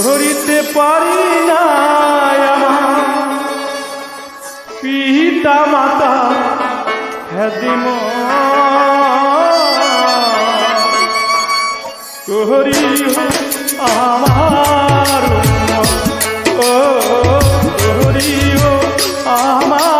ধরিতে পারি না পিতা মাতা হেদিম করি আমার ও করি আমার।